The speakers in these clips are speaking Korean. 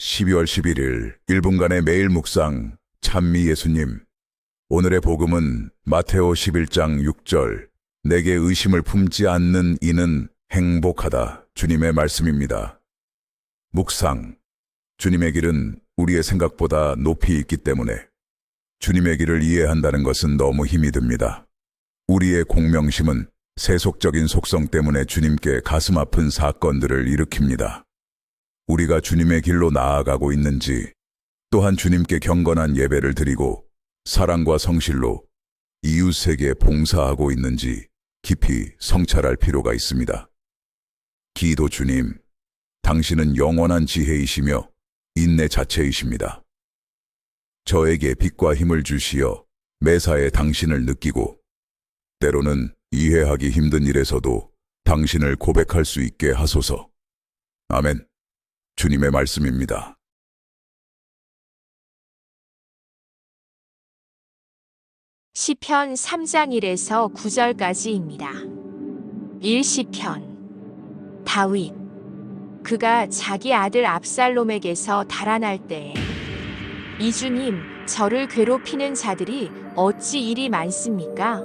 12월 11일 1분간의 매일 묵상 찬미 예수님 오늘의 복음은 마테오 11장 6절 내게 의심을 품지 않는 이는 행복하다 주님의 말씀입니다. 묵상 주님의 길은 우리의 생각보다 높이 있기 때문에 주님의 길을 이해한다는 것은 너무 힘이 듭니다. 우리의 공명심은 세속적인 속성 때문에 주님께 가슴 아픈 사건들을 일으킵니다. 우리가 주님의 길로 나아가고 있는지, 또한 주님께 경건한 예배를 드리고 사랑과 성실로 이웃에게 봉사하고 있는지 깊이 성찰할 필요가 있습니다. 기도 주님, 당신은 영원한 지혜이시며 인내 자체이십니다. 저에게 빛과 힘을 주시어 매사에 당신을 느끼고 때로는 이해하기 힘든 일에서도 당신을 고백할 수 있게 하소서. 아멘. 주님의 말씀입니다. 시편 3장 1에서 9절까지입니다. 1시편 다윗 그가 자기 아들 압살롬에게서 달아날 때에 이주님 저를 괴롭히는 자들이 어찌 일이 많습니까?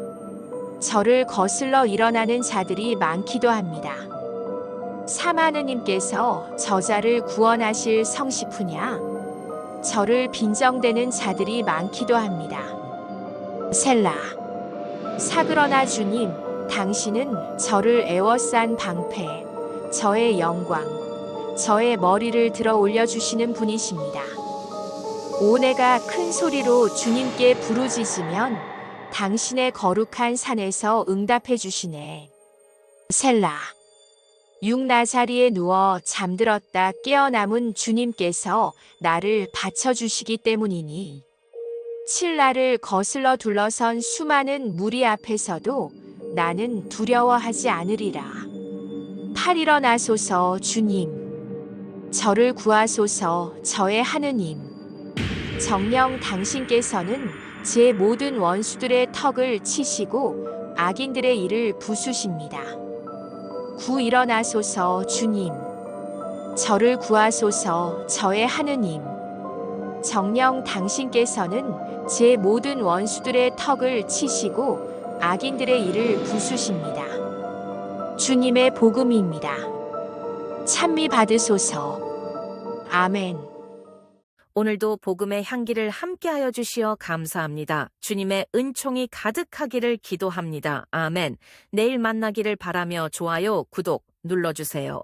저를 거슬러 일어나는 자들이 많기도 합니다. 사마느님께서 저자를 구원하실 성시푸냐? 저를 빈정대는 자들이 많기도 합니다. 셀라 사그러나 주님 당신은 저를 애워싼 방패 저의 영광 저의 머리를 들어 올려주시는 분이십니다 오내가 큰 소리로 주님께 부르짖으면 당신의 거룩한 산에서 응답해 주시네 셀라 육나자리에 누워 잠들었다 깨어남은 주님께서 나를 받쳐주시기 때문이니 칠라를 거슬러 둘러선 수많은 무리 앞에서도 나는 두려워하지 않으리라. 팔 일어나소서 주님. 저를 구하소서 저의 하느님. 정령 당신께서는 제 모든 원수들의 턱을 치시고 악인들의 일을 부수십니다. 구 일어나소서 주님. 저를 구하소서 저의 하느님. 정령 당신께서는 제 모든 원수들의 턱을 치시고 악인들의 일을 부수십니다. 주님의 복음입니다. 찬미 받으소서. 아멘. 오늘도 복음의 향기를 함께하여 주시어 감사합니다. 주님의 은총이 가득하기를 기도합니다. 아멘. 내일 만나기를 바라며 좋아요, 구독 눌러주세요.